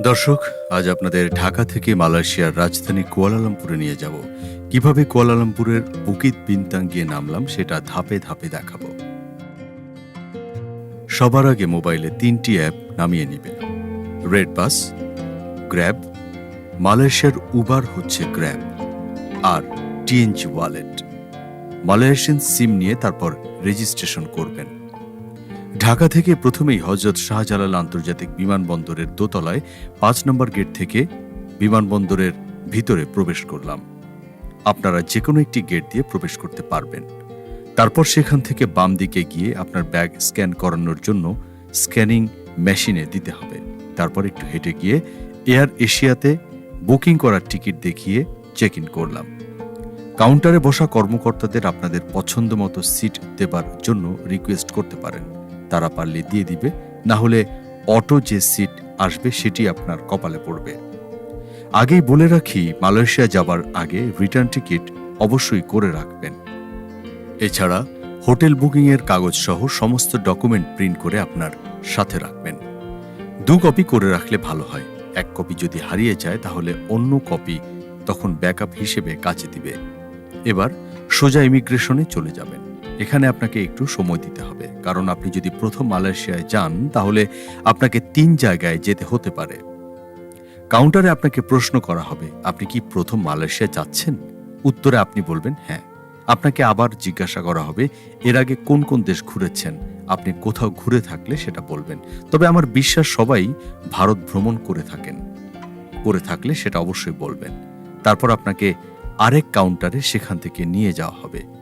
দর্শক, আজ আপনাদের ঢাকা থেকে মালয়েশিয়ার রাজধানী কুয়ালালামপুরে নিয়ে যাব। কীভাবে কুয়ালালামপুরের বুকিত বিনতাং গিয়ে নামলাম, সেটা ধাপে ধাপে দেখাবো। সবার আগে মোবাইলে তিনটি অ্যাপ নামিয়ে নেবেন। রেড বাস, গ্র্যাব, মালয়েশিয়ার উবার হচ্ছে গ্র্যাব, আর টিএনজি ওয়ালেট। মালয়েশিয়ান সিম নিয়ে তারপর রেজিস্ট্রেশন করবেন। ঢাকা থেকে প্রথমেই হজরত শাহজালাল আন্তর্জাতিক বিমানবন্দরের দোতলায় পাঁচ নম্বর গেট থেকে বিমানবন্দরের ভিতরে প্রবেশ করলাম। আপনারা যে কোনো একটি গেট দিয়ে প্রবেশ করতে পারবেন। তারপর সেখান থেকে বাম দিকে গিয়ে আপনার ব্যাগ স্ক্যান করানোর জন্য স্ক্যানিং মেশিনে দিতে হবে। তারপর একটু হেঁটে গিয়ে এয়ার এশিয়াতে বুকিং করার টিকিট দেখিয়ে চেক ইন করলাম। কাউন্টারে বসা কর্মকর্তাদের আপনাদের পছন্দ মতো সিট দেবার জন্য রিকোয়েস্ট করতে পারেন। তারা পারলে দিয়ে দিবে, না হলে অটো যে সিট আসবে সেটি আপনার কপালে পড়বে। আগেই বলে রাখি, মালয়েশিয়া যাবার আগে রিটার্ন টিকিট অবশ্যই করে রাখবেন। এছাড়া হোটেল বুকিংয়ের কাগজ সহ সমস্ত ডকুমেন্ট প্রিন্ট করে আপনার সাথে রাখবেন। দু কপি করে রাখলে ভালো হয়। এক কপি যদি হারিয়ে যায়, তাহলে অন্য কপি তখন ব্যাকআপ হিসেবে কাজে দিবে। এবার সোজা ইমিগ্রেশনে চলে যাবেন। এখানে আপনাকে একটু সময় দিতে হবে। কারণ আপনি যদি প্রথম মালয়েশিয়ায় যান, তাহলে আপনাকে তিন জায়গায় যেতে হতে পারে। কাউন্টারে আপনাকে প্রশ্ন করা হবে, আপনি কি প্রথম মালয়েশিয়া যাচ্ছেন? উত্তরে আপনি বলবেন হ্যাঁ। আপনাকে আবার জিজ্ঞাসা করা হবে, এর আগে কোন কোন দেশ ঘুরেছেন? আপনি কোথাও ঘুরে থাকলে সেটা বলবেন। তবে আমার বিশ্বাস সবাই ভারত ভ্রমণ করে থাকেন। করে থাকলে সেটা অবশ্যই বলবেন। তারপর আপনাকে আরেক কাউন্টারে সেখান থেকে নিয়ে যাওয়া হবে।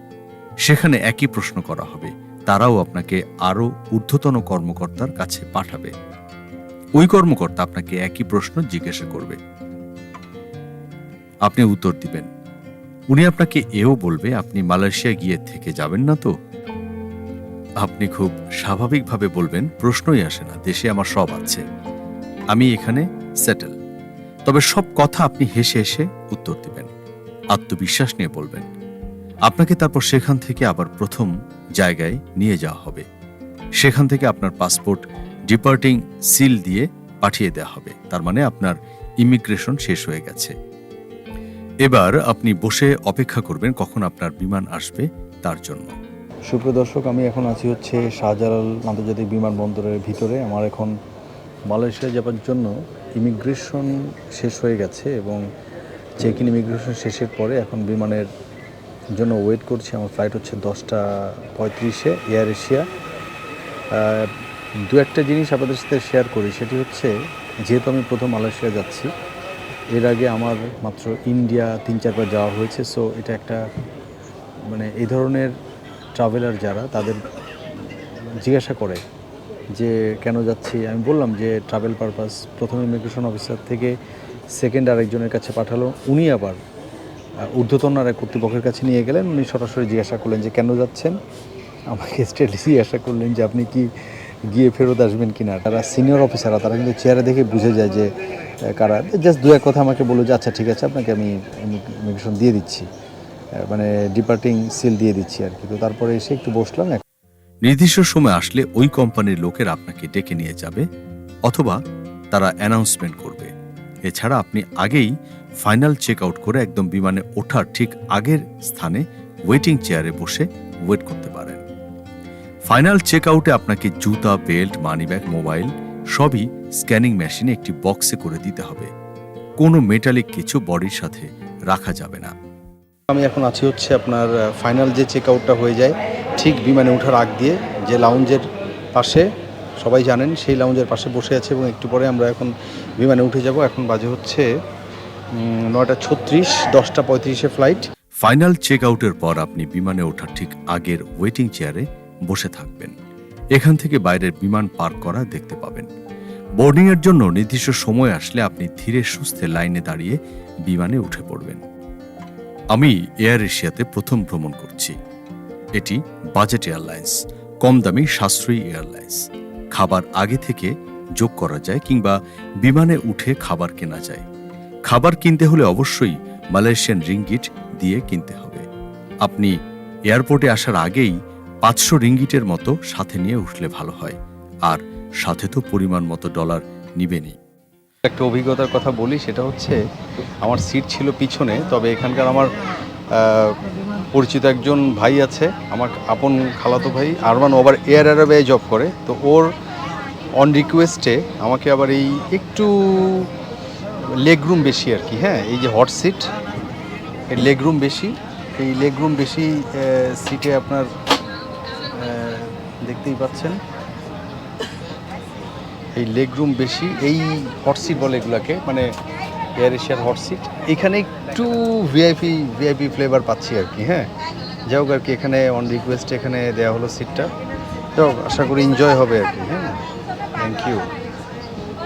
সেখানে একই প্রশ্ন করা হবে। তারাও আপনাকে আরও ঊর্ধ্বতন কর্মকর্তার কাছে পাঠাবে। ওই কর্মকর্তা আপনাকে একই প্রশ্ন জিজ্ঞাসা করবে। আপনি উত্তর দিবেন। উনি আপনাকে এও বলবে, আপনি মালয়েশিয়া গিয়ে থেকে যাবেন না তো? আপনি খুব স্বাভাবিকভাবে বলবেন, প্রশ্নই আসে না, দেশে আমার সব আছে। আমি এখানে সেটেল তবে সব কথা আপনি হেসে হেসে উত্তর দিবেন। আত্মবিশ্বাস নিয়ে বলবেন আপনাকে তারপর সেখান থেকে আবার প্রথম জায়গায় নিয়ে যাওয়া হবে। সেখান থেকে আপনার পাসপোর্ট ডিপার্টিং সিল দিয়ে পাঠিয়ে দেওয়া হবে। তার মানে আপনার ইমিগ্রেশন শেষ হয়ে গেছে। এবার আপনি বসে অপেক্ষা করবেন কখন আপনার বিমান আসবে তার জন্য। সুপ্রিয় দর্শক, আমি এখন আছি হচ্ছে শাহজালাল আন্তর্জাতিক বিমানবন্দরের ভিতরে। আমার এখন মালয়েশিয়া যাবার জন্য ইমিগ্রেশন শেষ হয়ে গেছে এবং চেক ইন ইমিগ্রেশন শেষের পরে এখন বিমানের জন্য ওয়েট করছি। আমার ফ্লাইট হচ্ছে দশটা পঁয়ত্রিশে এয়ার এশিয়া দু একটা জিনিস আপনাদের সাথে শেয়ার করি। সেটি হচ্ছে, যেহেতু আমি প্রথম মালয়েশিয়া যাচ্ছি, এর আগে আমার মাত্র ইন্ডিয়া তিন চারবার যাওয়া হয়েছে। সো এটা একটা মানে এই ধরনের ট্রাভেলার যারা, তাদের জিজ্ঞাসা করে যে, কেন যাচ্ছি? আমি বললাম যে ট্রাভেল পারপাস প্রথম ইমিগ্রেশন অফিসার থেকে সেকেন্ড আরেকজনের কাছে পাঠালো। উনি আবার আহ, ঊর্ধ্বতন আর এক কর্তৃপক্ষের কাছে নিয়ে গেলেন। উনি সরাসরি জিজ্ঞাসা করলেন যে কেন যাচ্ছেন? আমাকে স্ট্রেটলি জিজ্ঞাসা করলেন যে আপনি কি গিয়ে ফেরত আসবেন কিনা? তারা সিনিয়র অফিসাররা তারা কিন্তু চেয়ারে দেখে বুঝে যায় যে কারা। জাস্ট দু এক কথা আমাকে বলল যে আচ্ছা ঠিক আছে আপনাকে আমি ইমিগ্রেশন দিয়ে দিচ্ছি। মানে ডিপার্টিং সিল দিয়ে দিচ্ছি আর কি। তো তারপরে এসে একটু বসলাম। নির্দিষ্ট সময় আসলে ওই কোম্পানির লোকের আপনাকে ডেকে নিয়ে যাবে অথবা তারা অ্যানাউন্সমেন্ট করবে। এছাড়া আপনি আগেই ফাইনাল চেক আউট করে একদম বিমানে ওঠার ঠিক আগের স্থানে ওয়েটিং চেয়ারে বসে ওয়েট করতে পারেন। ফাইনাল চেক আউটে আপনাকে জুতা, বেল্ট, মানিব্যাগ, মোবাইল সবই স্ক্যানিং মেশিনে একটি বক্সে করে দিতে হবে। কোনো মেটালিক কিছু বডির সাথে রাখা যাবে না। আমি এখন আছি হচ্ছে আপনার ফাইনাল যে চেক আউটটা হয়ে যায়, ঠিক বিমানে ওঠার আগ দিয়ে যে লাউঞ্জের পাশে, সবাই জানেন সেই লাউঞ্জের পাশে বসে আছে এবং একটু পরে আমরা এখন বিমানে উঠে যাব। এখন বাজে হচ্ছে নয়টা ছত্রিশ, দশটা পঁয়ত্রিশে ফ্লাইট ফাইনাল চেক আউটের পর আপনি বিমানে ওঠার ঠিক আগের ওয়েটিং চেয়ারে বসে থাকবেন। এখান থেকে বাইরের বিমান পার্ক করা দেখতে পাবেন। বোর্ডিং এর জন্য নির্দিষ্ট সময় আসলে আপনি ধীরে সুস্থে লাইনে দাঁড়িয়ে বিমানে উঠে পড়বেন। আমি এয়ার এশিয়াতে প্রথম ভ্রমণ করছি। এটি বাজেট এয়ারলাইন্স কম দামি সাশ্রয়ী এয়ারলাইন্স খাবার আগে থেকে যোগ করা যায় কিংবা বিমানে উঠে খাবার কেনা যায়। খাবার কিনতে হলে অবশ্যই মালয়েশিয়ান রিঙ্গিট দিয়ে কিনতে হবে। আপনি এয়ারপোর্টে আসার আগেই পাঁচশো রিঙ্গিটের মতো সাথে নিয়ে উঠলে ভালো হয়। আর সাথে তো পরিমাণ মতো ডলার নিবেনই। একটা অভিজ্ঞতার কথা বলি, সেটা হচ্ছে আমার সিট ছিল পিছনে, তবে এখানকার আমার পরিচিত একজন ভাই আছে, আমার আপন খালাতো ভাই, আরমান ওভার এয়ার অ্যারাবে জব করে। তো ওর অন রিকোয়েস্টে আমাকে আবার এই একটু লেগ রুম বেশি আর কি হ্যাঁ? এই যে হট সিট এই লেগ রুম বেশি। এই লেগ রুম বেশি সিটে আপনার দেখতেই পাচ্ছেন। এই লেগ রুম বেশি, এই হট সিট বলে এগুলাকে মানে এয়ার এশিয়ার হট সিট এখানে একটু ভিআইপি ভিআইপি ফ্লেভার পাচ্ছি আর কি হ্যাঁ? যাই হোক আর কি, এখানে অন রিকোয়েস্ট এখানে দেওয়া হলো সিটটা তো আশা করি এনজয় হবে আর কি হ্যাঁ? থ্যাংক ইউ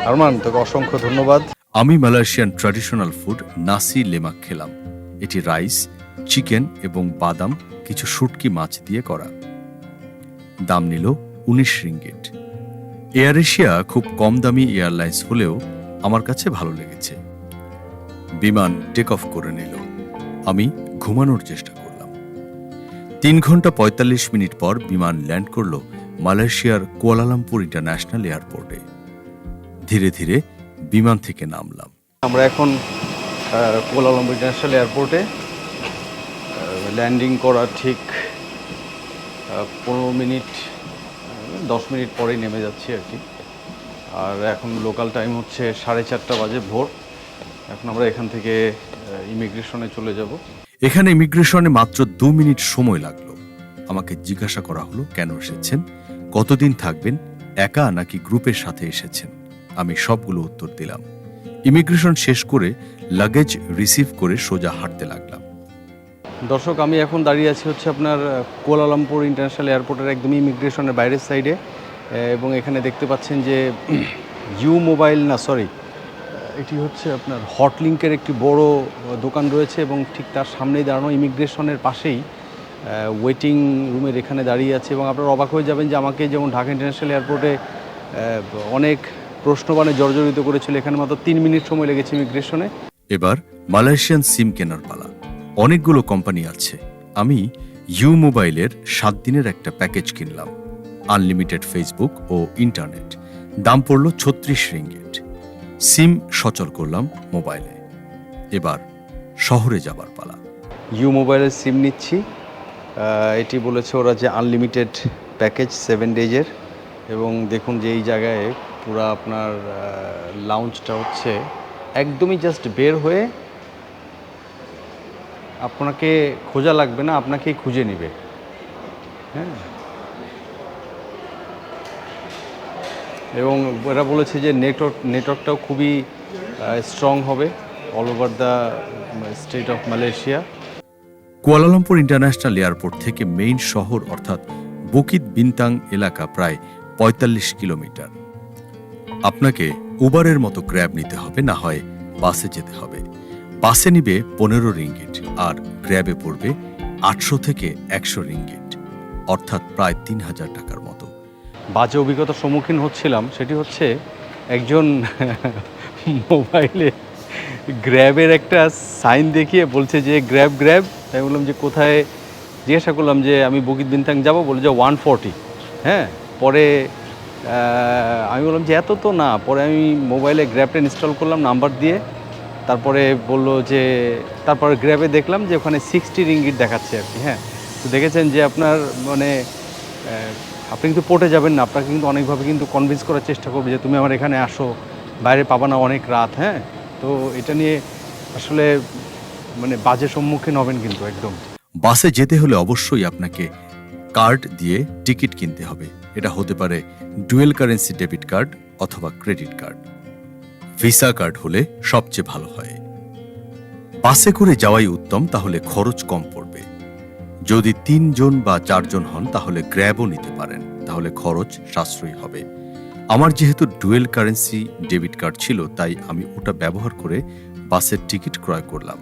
আরমান, তোকে অসংখ্য ধন্যবাদ। আমি মালয়েশিয়ান ট্র্যাডিশনাল ফুড নাসি লেমাক খেলাম। এটি রাইস, চিকেন এবং বাদাম, কিছু শুটকি মাছ দিয়ে করা। দাম নিল উনিশ রিঙ্গিট। এয়ার এশিয়া খুব কম দামি এয়ারলাইন্স হলেও আমার কাছে ভালো লেগেছে। বিমান টেক অফ করে নিল। আমি ঘুমানোর চেষ্টা করলাম। তিন ঘণ্টা পঁয়তাল্লিশ মিনিট পর বিমান ল্যান্ড করল মালয়েশিয়ার কুয়ালালামপুর ইন্টারন্যাশনাল এয়ারপোর্টে। ধীরে ধীরে বিমান থেকে নামলাম। আমরা এখন কোলালামপুর ইন্টারন্যাশনাল এয়ারপোর্টে ল্যান্ডিং করা ঠিক পনেরো মিনিট দশ মিনিট পরেই নেমে যাচ্ছি আর কি। আর এখন লোকাল টাইম হচ্ছে সাড়ে চারটা বাজে ভোর। এখন আমরা এখান থেকে ইমিগ্রেশনে চলে যাব। এখানে ইমিগ্রেশনে মাত্র দু মিনিট সময় লাগল। আমাকে জিজ্ঞাসা করা হলো কেন এসেছেন? কতদিন থাকবেন? একা নাকি গ্রুপের সাথে এসেছেন? আমি সবগুলো উত্তর দিলাম। ইমিগ্রেশন শেষ করে লাগেজ রিসিভ করে সোজা হাঁটতে লাগলাম। দর্শক, আমি এখন দাঁড়িয়ে আছি হচ্ছে আপনার কুয়ালালামপুর ইন্টারন্যাশনাল এয়ারপোর্টের একদমই ইমিগ্রেশনের বাইরের সাইডে এবং এখানে দেখতে পাচ্ছেন যে ইউ মোবাইল না সরি এটি হচ্ছে আপনার হটলিঙ্কের একটি বড় দোকান রয়েছে এবং ঠিক তার সামনেই দাঁড়ানো ইমিগ্রেশনের পাশেই ওয়েটিং রুমের এখানে দাঁড়িয়ে আছে। এবং আপনারা অবাক হয়ে যাবেন যে আমাকে যেমন ঢাকা ইন্টারন্যাশনাল এয়ারপোর্টে অনেক প্রশ্নবাণে জর্জরিত করেছিল এখানে মাত্র তিন মিনিট সময় লেগেছে ইমিগ্রেশনে। এবার মালয়েশিয়ান সিম কেনার পালা। অনেকগুলো কোম্পানি আছে। আমি ইউ মোবাইলের সাত দিনের একটা প্যাকেজ কিনলাম। আনলিমিটেড ফেসবুক ও ইন্টারনেট। দাম পড়ল ছত্রিশ রিঙ্গিট। সিম সচল করলাম মোবাইলে। এবার শহরে যাবার পালা। ইউ মোবাইলের সিম নিচ্ছি। এটি বলেছে ওরা যে আনলিমিটেড প্যাকেজ সেভেন ডেজের। এবং দেখুন যে এই জায়গায় পুরো আপনার লাউঞ্জটা হচ্ছে একদমই জাস্ট বের হয়ে আপনাকে খোঁজা লাগবে না, আপনাকেই খুঁজে নেবে। হ্যাঁ। এবং এরা বলেছে যে নেটওয়ার্ক নেটওয়ার্কটাও খুবই স্ট্রং হবে all over the state of Malaysia Kuala Lumpur international airport থেকে মেইন শহর অর্থাৎ বুকিত বিন্তাং এলাকা প্রায় ৪৫ কিলোমিটার। আপনাকে উবারের মতো গ্র্যাব নিতে হবে, না হয় বাসে যেতে হবে। বাসে নিবে পনেরো রিঙ্গিট আর গ্র্যাবে পড়বে আটশো থেকে একশো রিঙ্গিট, অর্থাৎ প্রায় তিন হাজার টাকার মতো। বাজে অভিজ্ঞতার সম্মুখীন হচ্ছিলাম, সেটি হচ্ছে একজন মোবাইলে গ্র্যাবের একটা সাইন দেখিয়ে বলছে যে, গ্র্যাব গ্র্যাব। তাই বললাম যে, কোথায়? জিজ্ঞাসা করলাম যে, আমি বকিত বিনতাং যাব? বলে যে, ওয়ান ফর্টি। হ্যাঁ পরে আমি বললাম যে, এত তো না। পরে আমি মোবাইলে গ্র্যাবটা ইনস্টল করলাম নাম্বার দিয়ে। তারপরে বলল যে, তারপরে গ্র্যাবে দেখলাম যে, ওখানে সিক্সটি রিঙ্গিট দেখাচ্ছে আর কি হ্যাঁ। তো দেখেছেন যে, আপনার মানে আপনি কিন্তু পটে যাবেন না। আপনাকে কিন্তু অনেকভাবে কিন্তু কনভিন্স করার চেষ্টা করবে যে, তুমি আমার এখানে আসো। বাইরে পাবা না অনেক রাত হ্যাঁ। তো এটা নিয়ে আসলে মানে বাজে সম্মুখীন হবেন কিন্তু একদম। বাসে যেতে হলে অবশ্যই আপনাকে কার্ড দিয়ে টিকিট কিনতে হবে। এটা হতে পারে ডুয়েল কারেন্সি ডেবিট কার্ড অথবা ক্রেডিট কার্ড। ভিসা কার্ড হলে সবচেয়ে ভালো হয়। বাসে করে যাওয়াই উত্তম, তাহলে খরচ কম পড়বে। যদি তিনজন বা চারজন হন, তাহলে গ্র্যাবও নিতে পারেন, তাহলে খরচ সাশ্রয়ী হবে। আমার যেহেতু ডুয়েল কারেন্সি ডেবিট কার্ড ছিল, তাই আমি ওটা ব্যবহার করে বাসের টিকিট ক্রয় করলাম।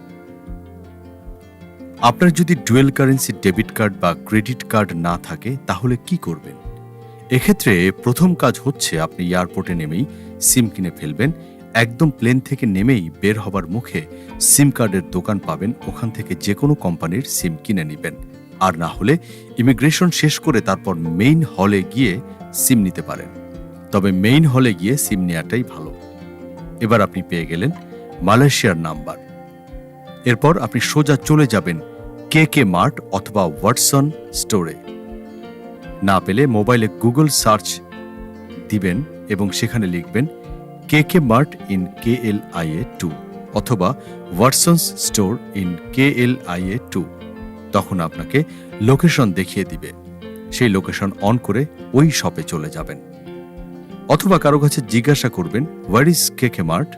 আপনার যদি ডুয়েল কারেন্সি ডেবিট কার্ড বা ক্রেডিট কার্ড না থাকে, তাহলে কি করবেন? এক্ষেত্রে প্রথম কাজ হচ্ছে আপনি এয়ারপোর্টে নেমেই সিম কিনে ফেলবেন। একদম প্লেন থেকে নেমেই বের হবার মুখে সিম কার্ডের দোকান পাবেন। ওখান থেকে যে কোনো কোম্পানির সিম কিনে নেবেন। আর না হলে ইমিগ্রেশন শেষ করে তারপর মেইন হলে গিয়ে সিম নিতে পারেন। তবে মেইন হলে গিয়ে সিম নেওয়াটাই ভালো। এবার আপনি পেয়ে গেলেন মালয়েশিয়ার নাম্বার। এরপর আপনি সোজা চলে যাবেন কে কে মার্ট অথবা ওয়াটসন স্টোরে। না পেলে মোবাইলে গুগল সার্চ দিবেন এবং সেখানে লিখবেন K K Mart in K L I A two অথবা Watsons store in K L I A two. তখন আপনাকে লোকেশন দেখিয়ে দিবে। সেই লোকেশন অন করে ওই শপে চলে যাবেন। অথবা কারও কাছে জিজ্ঞাসা করবেন where is K K mart?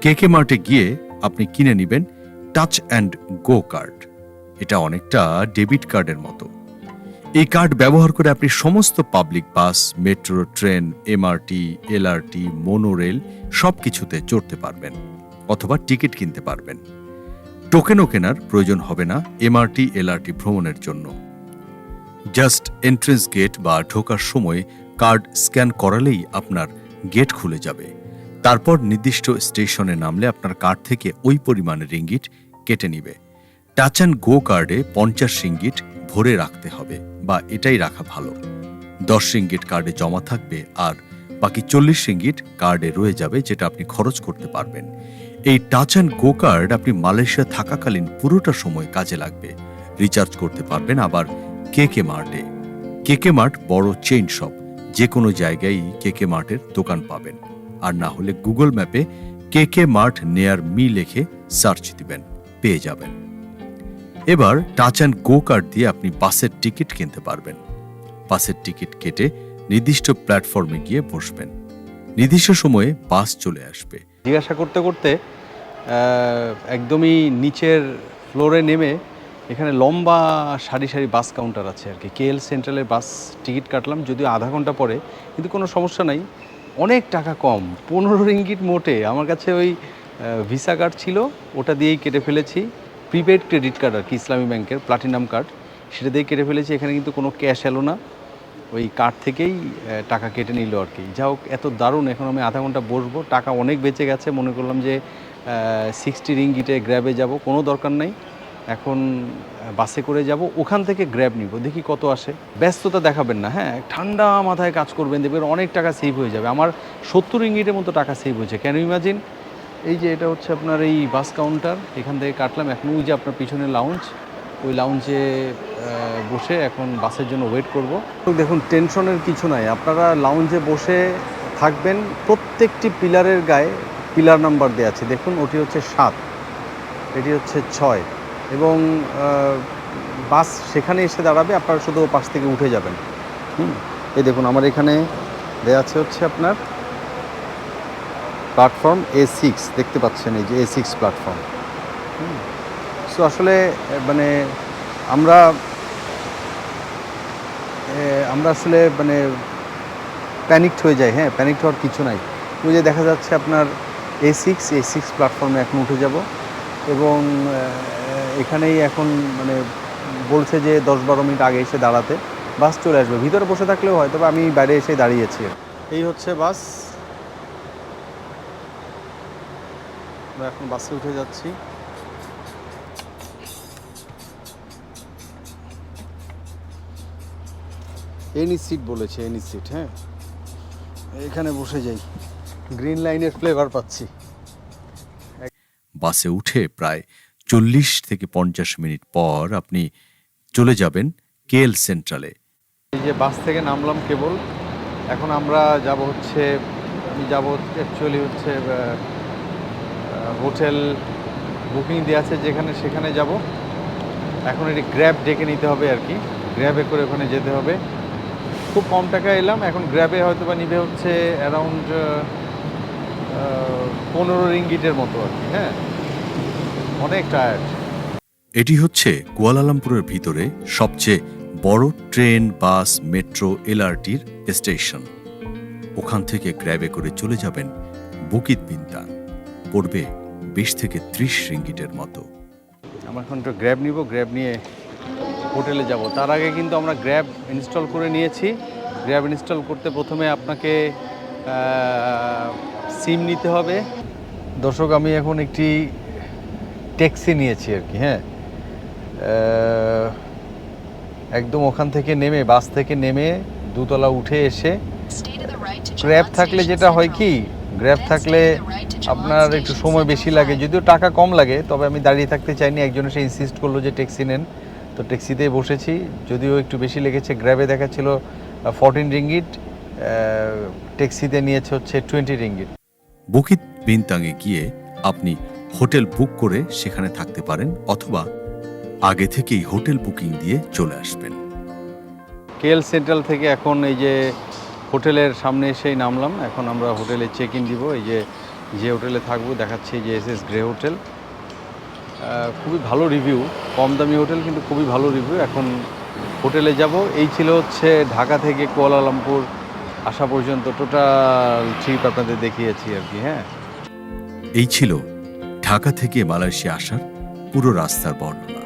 K K মার্টে গিয়ে আপনি কিনে নেবেন টাচ অ্যান্ড গো কার্ড এটা অনেকটা ডেবিট কার্ডের মতো। এই কার্ড ব্যবহার করে আপনি সমস্ত public bus, metro, train, MRT, LRT, monorail সব কিছুতে চড়তে পারবেন অথবা টিকিট কিনতে পারবেন। টোকেনও কেনার প্রয়োজন হবে না এমআরটি, এলআরটি ভ্রমণের জন্য। জাস্ট এন্ট্রেন্স গেট বা ঢোকার সময় কার্ড স্ক্যান করালেই আপনার গেট খুলে যাবে। তারপর নির্দিষ্ট স্টেশনে নামলে আপনার কার্ড থেকে ওই পরিমাণে রিঙ্গিট কেটে নিবে। টাচ অ্যান্ড গো কার্ডে পঞ্চাশ রিঙ্গিট ভরে রাখতে হবে বা এটাই রাখা ভালো। দশ রিঙ্গিট কার্ডে জমা থাকবে আর বাকি চল্লিশ রিঙ্গিট কার্ডে রয়ে যাবে যেটা আপনি খরচ করতে পারবেন। এই টাচ অ্যান্ড গো কার্ড আপনি মালয়েশিয়া থাকাকালীন পুরোটা সময় কাজে লাগবে। রিচার্জ করতে পারবেন আবার কে কে মার্টে কে কে মার্ট বড় চেইন শপ যে কোনো জায়গায় কে কে মার্টের দোকান পাবেন। আর না হলে গুগল ম্যাপে K K mart near me লিখে সার্চ দিবেন, পেয়ে যাবেন। এবার টাচ অ্যান্ড গো কার্ড দিয়ে আপনি বাসের টিকিট কিনতে পারবেন। বাসের টিকিট কেটে নির্দিষ্ট প্ল্যাটফর্মে গিয়ে বসবেন। নির্দিষ্ট সময়ে বাস চলে আসবে। জিজ্ঞাসা করতে করতে একদমই নিচের ফ্লোরে নেমে এখানে লম্বা সারি সারি বাস কাউন্টার আছে আর কি। কেএল সেন্ট্রালের বাস টিকিট কাটলাম, যদিও আধা ঘণ্টা পরে, কিন্তু কোনো সমস্যা নাই। অনেক টাকা কম, পনেরো রিঙ্গিট মোটে। আমার কাছে ওই ভিসা কার্ড ছিল, ওটা দিয়েই কেটে ফেলেছি। প্রিপেড ক্রেডিট কার্ড আর কি, ইসলামী ব্যাংকের প্লাটিনাম কার্ড সেটা দিয়ে কেটে ফেলেছি। এখানে কিন্তু কোনো ক্যাশ এলো না। ওই কার্ড থেকেই টাকা কেটে নিল আর কি। যা হোক, এত দারুণ। এখন আমি আধা ঘণ্টা বসবো। টাকা অনেক বেঁচে গেছে। মনে করলাম যে সিক্সটি রিঙ্গিটে গ্র্যাবে যাব। কোনো দরকার নাই। এখন বাসে করে যাব। ওখান থেকে গ্র্যাব নিব। দেখি কত আসে। ব্যস্ততা দেখাবেন না। হ্যাঁ ঠান্ডা মাথায় কাজ করবেন। দেখবেন অনেক টাকা সেভ হয়ে যাবে। আমার সত্তর রিঙ্গিটের মতো টাকা সেভ হয়েছে। কেন ইমাজিন এই যে এটা হচ্ছে আপনার এই বাস কাউন্টার এখান থেকে কাটলাম। এখন ওই যে আপনার পিছনে লাউঞ্জ ওই লাউঞ্জে বসে এখন বাসের জন্য ওয়েট করব। দেখুন টেনশনের কিছু নাই। আপনারা লাউঞ্জে বসে থাকবেন। প্রত্যেকটি পিলারের গায়ে পিলার নাম্বার দেওয়া আছে। দেখুন, ওটি হচ্ছে সাত, এটি হচ্ছে ছয় এবং বাস সেখানে এসে দাঁড়াবে। আপনারা শুধু পাশ থেকে উঠে যাবেন। হুম? এই দেখুন, আমার এখানে দেওয়া আছে হচ্ছে আপনার প্ল্যাটফর্ম এ সিক্স দেখতে পাচ্ছেন এই যে এ সিক্স প্ল্যাটফর্ম। সো আসলে মানে আমরা আমরা আসলে মানে প্যানিকড হয়ে যাই হ্যাঁ প্যানিকড হওয়ার কিছু নাই। ওই যে দেখা যাচ্ছে আপনার এ সিক্স এ সিক্স প্ল্যাটফর্মে এখন উঠে যাব এবং এখানেই এখন মানে বলছে যে দশ বারো মিনিট আগে এসে দাঁড়াতে, বাস চলে আসবে। ভিতরে বসে থাকলেও হয়, তবে আমি বাইরে এসে দাঁড়িয়েছি। এই হচ্ছে বাস। আমরা এখন বাসে উঠে যাচ্ছি। এনি সিট বলেছে এনি সিট হ্যাঁ? এখানে বসে যাই। গ্রিন লাইনের ফ্লেভার পাচ্ছি। বাসে উঠে প্রায় চল্লিশ থেকে পঞ্চাশ মিনিট পর আপনি চলে যাবেন কেএল সেন্ট্রালে। এই যে বাস থেকে নামলাম কেবল। এখন আমরা যাব হচ্ছে আমি যাব অ্যাকচুয়ালি হচ্ছে হোটেল বুকিং দেওয়া আছে যেখানে, সেখানে যাব। এখন এটি গ্র্যাব ডেকে নিতে হবে আর কি। গ্র্যাবে করে ওখানে যেতে হবে। খুব কম টাকা এলাম। এখন গ্র্যাবে হয়তো বা নিবে হচ্ছে অ্যারাউন্ড পনেরো রিঙ্গিটের মতো আর কি হ্যাঁ? অনেক টায়ার্ড এটি হচ্ছে কুয়ালালামপুরের ভিতরে সবচেয়ে বড় ট্রেন, বাস, মেট্রো, এলআরটির স্টেশন। ওখান থেকে গ্র্যাবে করে চলে যাবেন বুকিত বিন্তান পড়বে বিশ থেকে ত্রিশ রিঙ্গিটের মতো। আমরা এখন একটু গ্র্যাব নিব গ্র্যাব নিয়ে হোটেলে যাব। তার আগে কিন্তু আমরা গ্র্যাব ইনস্টল করে নিয়েছি। গ্র্যাব ইনস্টল করতে প্রথমে আপনাকে সিম নিতে হবে। দর্শক আমি এখন একটি ট্যাক্সি নিয়েছি আর কি হ্যাঁ? একদম ওখান থেকে নেমে বাস থেকে নেমে দুতলা উঠে এসে Jalan থাকলে যেটা হয় কি গ্র্যাব থাকলে আপনার একটু সময় বেশি লাগে। যদিও টাকা কম লাগে তবে আমি দাঁড়িয়ে থাকতে চাইনি। একজন এসে ইনসিস্ট করল যে ট্যাক্সি নেন। তো ট্যাক্সিতেই বসেছি। যদিও একটু বেশি লেগেছে গ্র্যাবে দেখাচ্ছিল ফোরটিন রিঙ্গিট ট্যাক্সিতে নিয়েছে হচ্ছে টোয়েন্টি রিঙ্গিট বুকিত বিনতাঙে গিয়ে আপনি হোটেল বুক করে সেখানে থাকতে পারেন অথবা আগে থেকেই হোটেল বুকিং দিয়ে চলে আসবেন। কেএল সেন্ট্রাল থেকে এখন এই যে হোটেলের সামনে এসেই নামলাম। এখন আমরা হোটেলে চেক ইন দিব। এই যে যে হোটেলে থাকব, দেখাচ্ছি যে এস এস গ্রে হোটেল। খুবই ভালো রিভিউ কম দামি হোটেল, কিন্তু খুবই ভালো রিভিউ এখন হোটেলে যাব। এই ছিল হচ্ছে ঢাকা থেকে কুয়ালালামপুর আসা পর্যন্ত। টোটাল ট্রিপ আপনাদের দেখিয়েছি আর কি হ্যাঁ? এই ছিল ঢাকা থেকে মালয়েশিয়া আসার পুরো রাস্তার বর্ণনা।